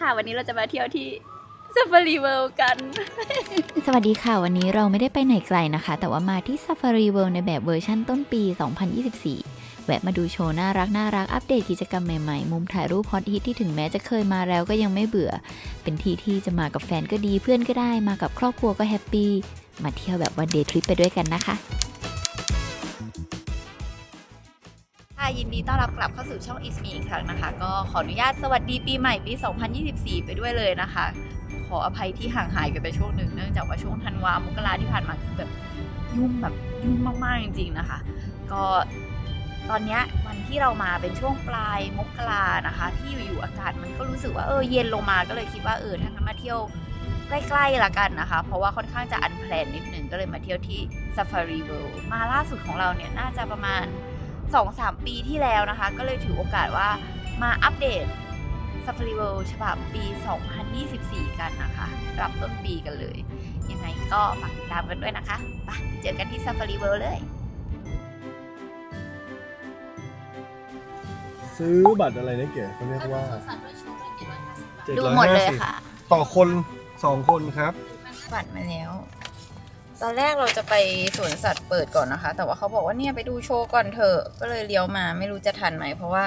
ค่ะ วันนี้เราจะมาเที่ยวที่ซ a ฟารีเวิลด์กัน สวัสดีค่ะ วันนี้เราไม่ได้ไปไหนไกลนะคะ แต่ว่ามาที่ Safari World ในแบบเวอร์ชั่นต้นปี 2024 แวะมาดูโชว์น่ารักน่ารักอัปเดตกิจกรรมใหม่ๆ มุมถ่ายรูปฮอตฮิตที่ถึงแม้จะเคยมาแล้วก็ยังไม่เบื่อ เป็นที่ที่จะมากับแฟนก็ดีเพื่อนก็ได้ มากับครอบครัวก็แฮปปี้ มาเที่ยวแบบวันเดย์ทริปไปด้วยกันนะคะ ยินดีต้อนรับกลับเข้าสู่ช่อง Is Me อีกครั้งนะคะ ก็ขออนุญาตสวัสดีปีใหม่ปี 2024 ไปด้วยเลยนะคะ ขออภัยที่ห่างหายกันไปช่วงหนึ่งเนื่องจากว่าช่วงธันวามกราที่ผ่านมาคือแบบยุ่งแบบยุ่งมากๆจริงๆนะคะ ก็ตอนนี้วันที่เรามาเป็นช่วงปลายมกรานะคะ ที่อยู่ๆอากาศมันก็รู้สึกว่าเออเย็นลงมาก็เลยคิดว่าเออถ้างั้นมาเที่ยวใกล้ๆละกันนะคะ เพราะว่าค่อนข้างจะอันแพลนนิดหนึ่งก็เลยมาเที่ยวที่ Safari World มาล่าสุดของเราเนี่ยน่าจะประมาณ 2-3 ปีที่แล้วนะคะ ก็เลยถือโอกาสว่ามาอัปเดต Safari World ฉบับปี 2024 กันนะคะ รับต้นปีกันเลย ยังไงก็ฝากติดตามกันด้วยนะคะไปเจอกันที่ Safari World เลย ซื้อบัตรอะไรนะเก๋เขาเรียกว่าดูหมดเลย750ค่ะ ต่อคนสองคนครับ บัตรมาแล้ว ตอนแรกเราจะไปสวนสัตว์เปิดก่อนนะคะ แต่ว่าเขาบอกว่าเนี่ยไปดูโชว์ก่อนเถอะ ก็เลยเลี้ยวมาไม่รู้จะทันไหม เพราะว่า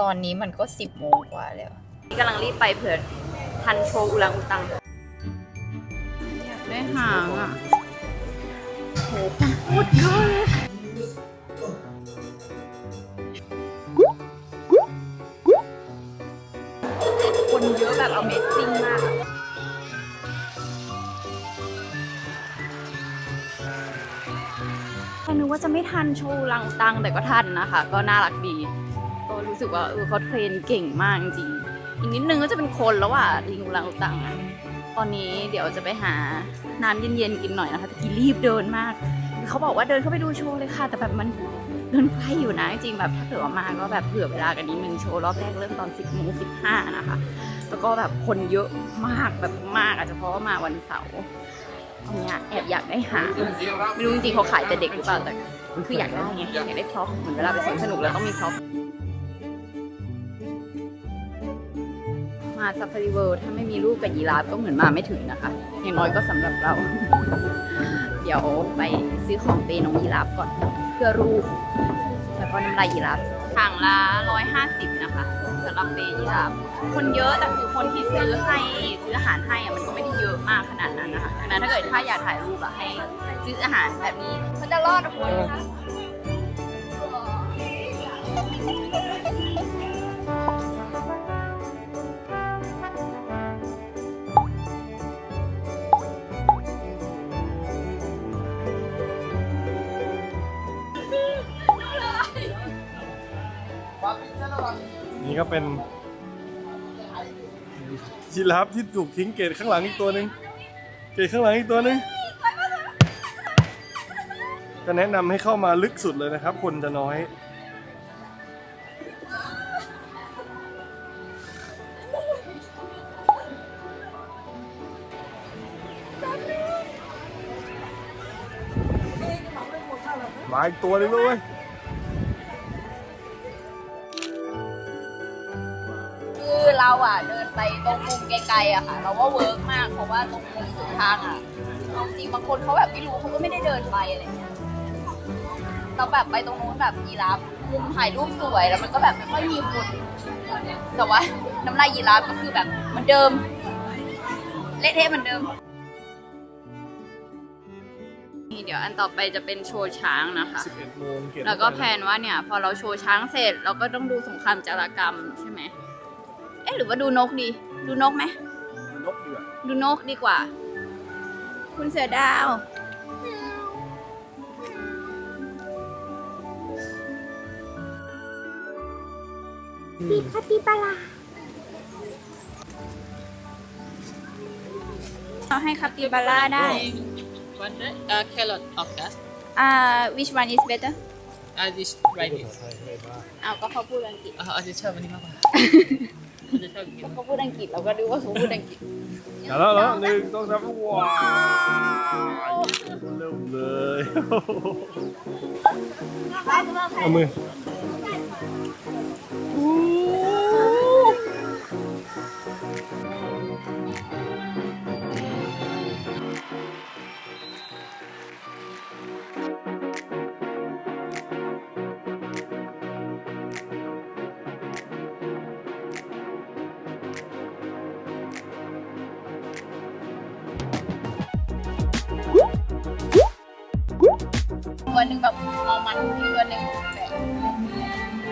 ตอนนี้มันก็สิบโมงกว่าแล้วนี่กำลังรีบไปเผื่อทันโชว์อุลังอุตัง อยากได้หางอะโหคนพูดเยอะเลยคนเยอะแบบ Amazing มาก ว่าจะไม่ทันโชว์ลังตังแต่ก็ทันนะคะ ก็น่ารักดี ก็รู้สึกว่าเออเขาเทรนเก่งมากจริงอีกนิดนึงก็จะเป็นคนแล้วอะลิงลังตังอะตอนนี้เดี๋ยวจะไปหาน้ำเย็นๆกินหน่อยนะคะตะกี้รีบเดินมากเขาบอกว่าเดินเข้าไปดูโชว์เลยค่ะ แต่แบบมันเดินไกลอยู่นะจริงแบบถ้าเกิดว่ามาก็แบบเผื่อเวลากันนิดนึงโชว์รอบแรกเริ่มตอน 10โมง15นะคะ แล้วก็แบบคนเยอะมากแบบมากอาจจะเพราะว่ามาวันเสาร์ ตอนเนี้ยแอบอยากได้หางไม่รู้จริงๆเขาขายแต่เด็กหรือเปล่าแต่คืออยากได้ไงอยากได้พร็อพเหมือนเวลาไปสวนสนุกแล้วต้องมีพร็อพมาซัฟฟารีเวิลด์ถ้าไม่มีลูกกับยีราฟก็เหมือนมาไม่ถึงนะคะ อย่างน้อยก็สำหรับเรา เดี๋ยวไปซื้อของเปน้องยีราฟก่อนเพื่อรูปแล้วก็น้ำลายยีราฟถังละร้อยห้าสิบนะคะสำหรับเปยีราฟคนเยอะแต่คือคนที่ซื้อให้ซื้ออาหารให้อะมันก็ไม่ได้ มากขนาดนั้นนะคะดังนั้นถ้าเกิดถ้าอยากถ่ายรูปอะให้ซื้ออาหารแบบนี้มันจะรอดทุกคนนะคะนี่ก็เป็นยีราฟที่ถูกทิ้งเกตข้างหลังอีกตัวหนึ่ง เกตข้างหลังอีกตัวนึงก็แนะนำให้เข้ามาลึกสุดเลยนะครับ คนจะน้อย มาอีกตัวนึงด้วยคือเราอะเดิน ไปตรงมุมไกลๆอะค่ะ เราว่าเวิร์กมากเพราะว่าตรงมุมสุดทางอะเอาจริงบางคนเขาแบบไม่รู้เขาก็ไม่ได้เดินไปอะไรเงี้ยเราแบบไปตรงนู้นแบบยีราฟมุมถ่ายรูปสวยแล้วมันก็แบบไม่ค่อยมีคนแต่ว่าน้ำลายยีราฟก็คือแบบเหมือนเดิมเละเทะเหมือนเดิมนี่เดี๋ยวอันต่อไปจะเป็นโชว์ช้างนะคะ 11โมงเก็บแล้วก็แพลนว่าเนี่ย พอเราโชว์ช้างเสร็จ เราก็ต้องดูสงครามจารกรรมใช่ไหม เอ๊ะหรือว่าดูนกดี ดูนกไหมนกเดือดดูนกดีกว่า คุณเสือดาว ปีคาปิบาร่าเราให้คาปิบาร่าได้ One right? Uh, carrot of gas. อ่า which one is better Uh, this right is. อ้าวก็เขาพูดอังกฤษ Uh, อาจจะชอบอันนี้มากกว่า อาจจะชอบอย่างนี้เขาพูดอังกฤษเราก็ดูว่าเขาพูดอังกฤษเอาแล้วแล้วหนึ่งต้องทำว้าวเริ่มเลยเอามือ หนึ่งแบบมองมันอีกตัวหนึ่งแบบ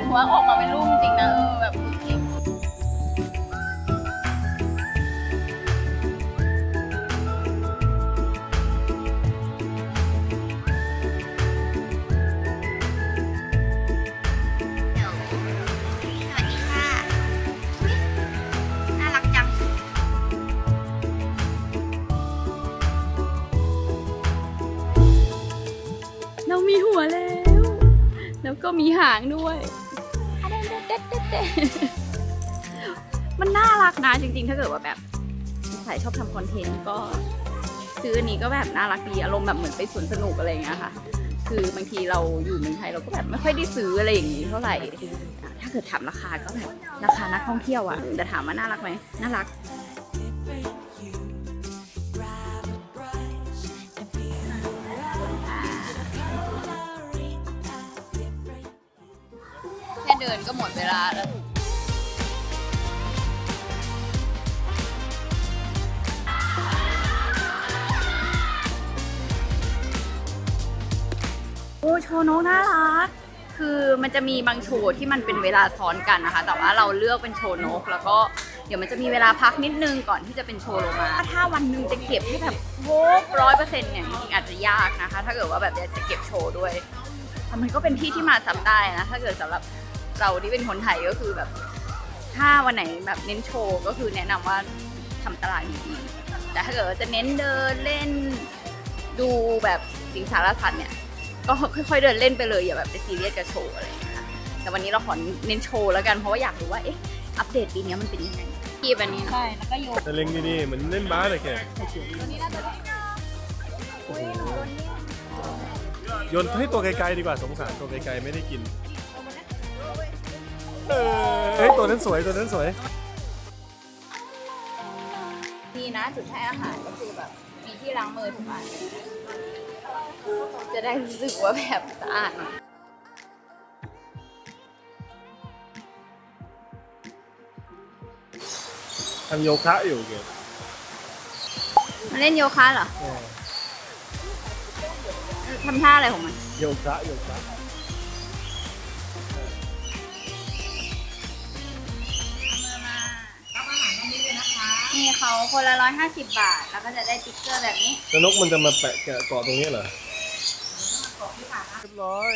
หัวออกมาเป็นรูปจริงๆนะเออแบบ ก็มีหางด้วย มันน่ารักนะจริงๆ ถ้าเกิดว่าแบบสายชอบทำคอนเทนต์ก็ ซื้ออันนี้ก็แบบน่ารักดีอารมณ์แบบเหมือนไปสวนสนุกอะไรอย่างเงี้ยค่ะ คือบางทีเราอยู่เมืองไทยเราก็แบบไม่ค่อยได้ซื้ออะไรอย่างงี้เท่าไหร่ ถ้าเกิดถามราคาก็แบบราคานักท่องเที่ยวอะแต่ถามว่าน่ารักไหมน่ารัก ดินก็หมดเวลาแล้ว โอ้โชว์นกน่ารัก คือมันจะมีบางโชว์ที่มันเป็นเวลาซ้อนกันนะคะ แต่ว่าเราเลือกเป็นโชว์นก แล้วก็เดี๋ยวมันจะมีเวลาพักนิดนึงก่อนที่จะเป็นโชว์โลมา ถ้าวันหนึ่งจะเก็บให้แบบโว้ร้อยเปอร์เซ็นต์เนี่ยจริงๆอาจจะยากนะคะ ถ้าเกิดว่าแบบจะเก็บโชว์ด้วยแต่มันก็เป็นที่ที่มาซ้ำได้นะ ถ้าเกิดสำหรับ เราที่เป็นคนไทยก็คือแบบ ถ้าวันไหนแบบเน้นโชว์ก็คือแนะนำว่าทำตลาดดีๆแต่ถ้าเกิดว่าจะเน้นเดินเล่นดูแบบสิงสารสัตว์เนี่ยก็ค่อยๆเดินเล่นไปเลยอย่าแบบไปซีเรียสกับโชว์อะไรอย่างเงี้ยค่ะแต่วันนี้เราขอเน้นโชว์แล้วกันเพราะว่าอยากรู้ว่าเอ๊ะอัปเดตปีนี้มันเป็นยังไงกีบอันนี้นะใช่แล้วก็โยนแต่เล็งดีๆเหมือนเล่นบาสเลยแกตัวนี้น่าจะอุ้ยหนูโดนเนี่ยโยนให้ตัวไกลๆดีกว่าสงสารตัวไกลๆไม่ได้กิน เออเฮ้ยตัวนั้นสวยตัวนั้นสวย ดีนะจุดให้อาหารก็คือแบบ มีที่ล้างมือทุกอันจะได้รู้สึกว่าแบบสะอาดหน่อยทำโยคะอยู่แกมาเล่นโยคะเหรอเออทำท่าอะไรของมัน โยคะโยคะ นี่เขาคนละร้อยห้าสิบบาท แล้วก็จะได้ติ๊กเกอร์แบบนี้แล้วนกมันจะมาแปะแกะเกาะตรงนี้เหรอเรียบร้อย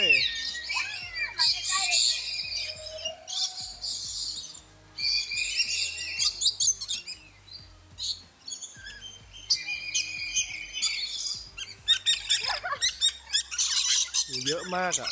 โหเยอะมากอะ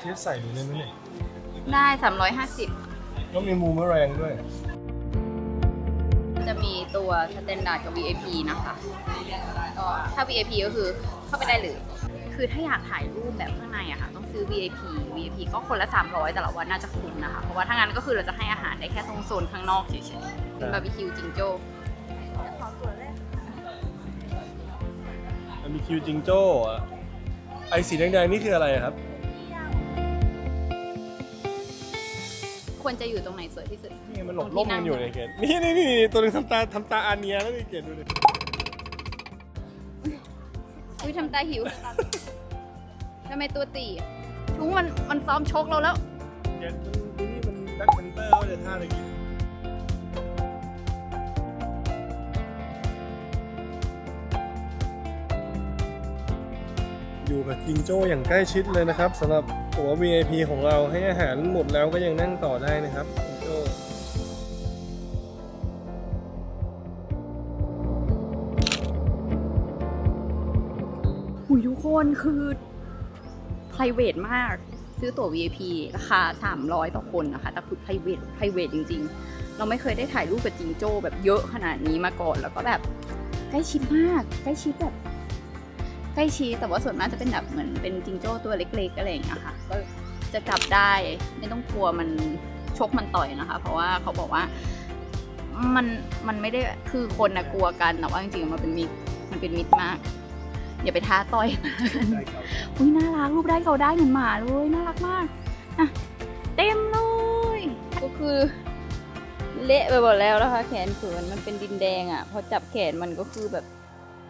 เดี๋ยวลองเทสใส่ดูได้ไหมเนี่ยได้สามร้อยห้าสิบก็มีมูมแรงด้วย จะมีตัวสแตนดาร์ดกับ VIP นะคะก็ถ้า VIP ก็คือเข้าไปได้เลย คือถ้าอยากถ่ายรูปแบบข้างในอะค่ะ ต้องซื้อ VIP VIP ก็คนละ 300 แต่ละวันน่าจะคุ้มนะคะ เพราะว่าถ้างั้นก็คือเราจะให้อาหารได้แค่ตรงโซนข้างนอกเฉยๆเป็นบาร์บีคิวจิงโจ้ มันมีคิวจิงโจ้อะไอสีแดงๆนี่คืออะไรอะครับ ควรจะอยู่ตรงไหนสวยที่สุด นี่มันหลบล่มกันอยู่เนี่ยเกดนี่นี่นี่นี่ตัวหนึงทำตาทำตาอาเนียแล้วนี่เกดดูดิอุ้ยทำตาหิวทำไมตัวตีอะชุ้งมันมันซ้อมชกเราแล้ว เกดมันนี่มันแบ็คแพนเตอร์เขาจะท่าอะไรกิ กับจิงโจ้อย่างใกล้ชิดเลยนะครับสำหรับตัว VIP ของเราให้อาหารหมดแล้วก็ยังนั่งต่อได้นะครับจิงโจ้หุยทุกคนคือ p r i v a t มาก ซื้อตั๋ว VIP ราคา 300 ต่อคนนะคะ แต่คือ private private จริง ๆ เราไม่เคยได้ถ่ายรูปกับจิงโจ้แบบเยอะขนาดนี้มาก่อน แล้วก็แบบใกล้ชิดมาก ใกล้ชิดแบบ ใกล้ชิดแต่ว่าส่วนมากจะเป็นแบบเหมือนเป็นจิงโจ้ตัวเล็กๆอะไรอย่างเงี้ยค่ะก็จะจับได้ไม่ต้องกลัวมันชกมันต่อยนะคะ เพราะว่าเขาบอกว่ามันมันไม่ได้คือคนนะกลัวกันแต่ว่าจริงๆมันเป็นมิตรมันเป็นมิตรมาก อย่าไปท้าต่อยมากันอุ้ยน่ารักรูปได้เขาได้เหมือนหมาเลยน่ารักมากอะเต็มเลยก็คือเละไปหมดแล้วนะคะ แขนเขินมันเป็นดินแดงอะพอจับแขนมันก็คือแบบ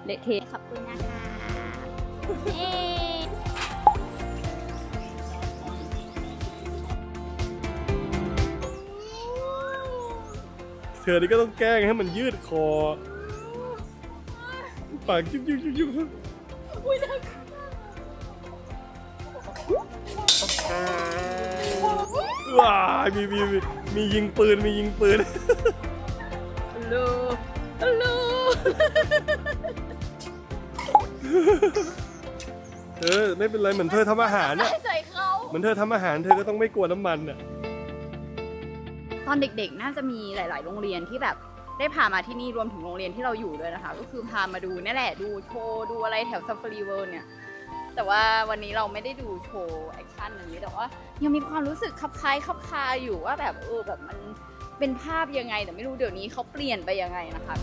เละเทะขอบคุณนะคะ เอ๊เธอนี่ก็ต้องแกล้งให้มันยืดคอ ปากยุบยุบยุบยุบว้ามีมีมีมียิงปืน มียิงปืน ฮัลโหล ฮัลโหล เออไม่เป็นไรเหมือนเธอทำอาหารน่ะใส่เขาเหมือนเธอทำอาหารเธอก็ต้องไม่กลัวน้ำมันอะตอนเด็กๆ น่าจะมีหลาย ๆ โรงเรียนที่แบบได้พามาที่นี่รวมถึงโรงเรียนที่เราอยู่ด้วยนะคะ ก็คือพามาดูนี่แหละดูโชว์ดูอะไรแถวซัฟฟารีเวิลด์เนี่ย แต่ว่าวันนี้เราไม่ได้ดูโชว์แอคชั่นอย่างนี้แต่ว่ายังมีความรู้สึกคลับคล้ายคลับคาอยู่ว่าแบบเออแบบมันเป็นภาพยังไงแต่ไม่รู้เดี๋ยวนี้เขาเปลี่ยนไปยังไงนะคะ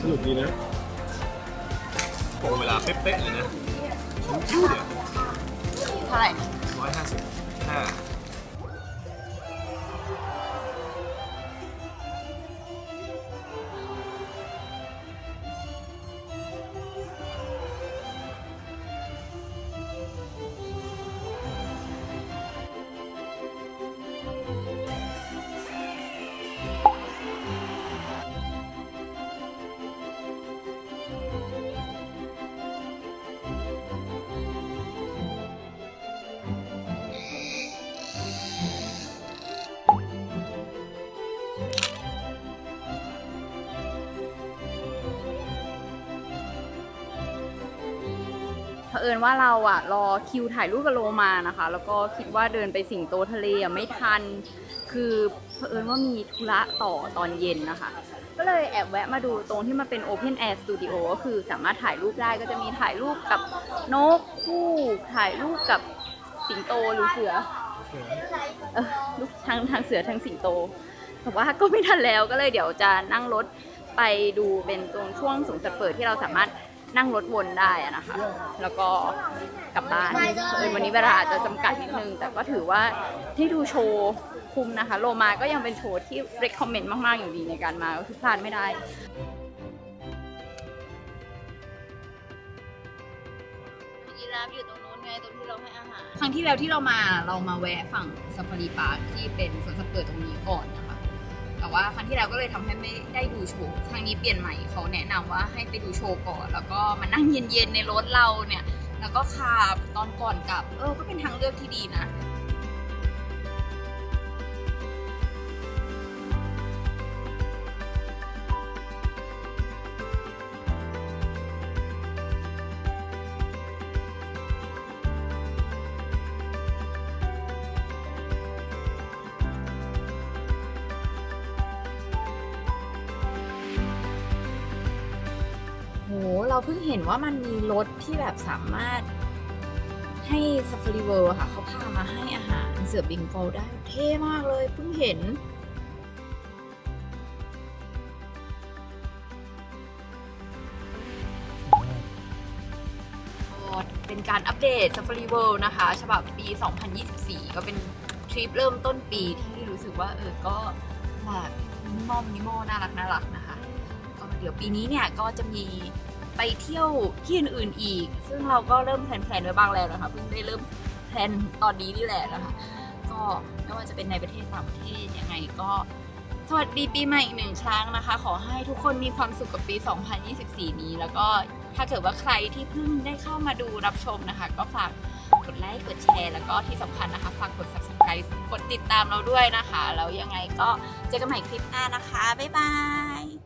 สนุกดีนะโอ้เวลาเป๊ะๆเลยนะชิวๆเนี่ยเท่าไหร่ร้อยห้าสิบห้า อิญว่าเราอะรอคิวถ่ายรูปกับโลมานะคะ แล้วก็คิดว่าเดินไปสิงโตทะเลอะไม่ทัน คือเผอิญว่ามีธุระต่อตอนเย็นนะคะ ก็เลยแอบแวะมาดูตรงที่มันเป็น Open Air Studio ก็คือสามารถถ่ายรูปได้ก็จะมีถ่ายรูปกับนกคู่ถ่ายรูปกับสิงโตหรือเสือเออลูกทั้งทั้งเสือทั้งสิงโต แต่ว่าก็ไม่ทันแล้วก็เลยเดี๋ยวจะนั่งรถไปดูเป็นตรงช่วงสวนสัตเปิดที่เราสามารถ นั่งรถวนได้อะนะคะ แล้วก็กลับบ้านเออวันนี้เวลาอาจจะจำกัดนิดนึง แต่ก็ถือว่าที่ดูโชว์คุ้มนะคะ โลมาก็ยังเป็นโชว์ที่ recommend มาก ๆ อยู่ดีในการมาก็คือพลาดไม่ได้ยีราฟอยู่ตรงนู้นไงตรงที่เราให้อาหาร ครั้งที่แล้วที่เรามาเรามาแวะฝั่งซาฟารีพาร์คที่เป็นสวนสัตว์เปิดตรงนี้ก่อนนะคะ แต่ว่าครั้งที่แล้วก็เลยทำให้ไม่ได้ดูโชว์ครั้งนี้เปลี่ยนใหม่เขาแนะนำว่าให้ไปดูโชว์ก่อน แล้วก็มานั่งเย็นๆในรถเราเนี่ย แล้วก็ขับตอนก่อนกลับ เออก็เป็นทางเลือกที่ดีนะ ว่ามันมีรถที่แบบสามารถให้ s ัฟ a รีเวิร์ค่ะเขาพามาให้อาหารเสือบิงโกลได้เท่มากเลยเพิ่งเห็นก็เป็นการอัปเดต Safari World นะคะฉบับปี 2024 ก็เป็นทริปเริ่มต้นปีที่รู้สึกว่าเออก็แบบมินิมอลมินิมอลน่ารักน่ารักนะคะ ก็เดี๋ยวปีนี้เนี่ยก็จะมี ไปเที่ยวที่อื่นๆอีก ซึ่งเราก็เริ่มแพลนๆไว้บ้างแล้วนะคะเพิ่งได้เริ่มแพลนตอนนี้นี่แหละนะคะก็ไม่ว่าจะเป็นในประเทศต่างประเทศยังไงก็สวัสดีปีใหม่อีกหนึ่งครั้งนะคะ ขอให้ทุกคนมีความสุขกับปี 2024 นี้ แล้วก็ถ้าเกิดว่าใครที่เพิ่งได้เข้ามาดูรับชมนะคะ ก็ฝากกดไลค์กดแชร์ แล้วก็ที่สำคัญนะคะฝากกด subscribe กดติดตามเราด้วยนะคะ แล้วยังไงก็เจอกันใหม่คลิปหน้านะคะ บ๊ายบาย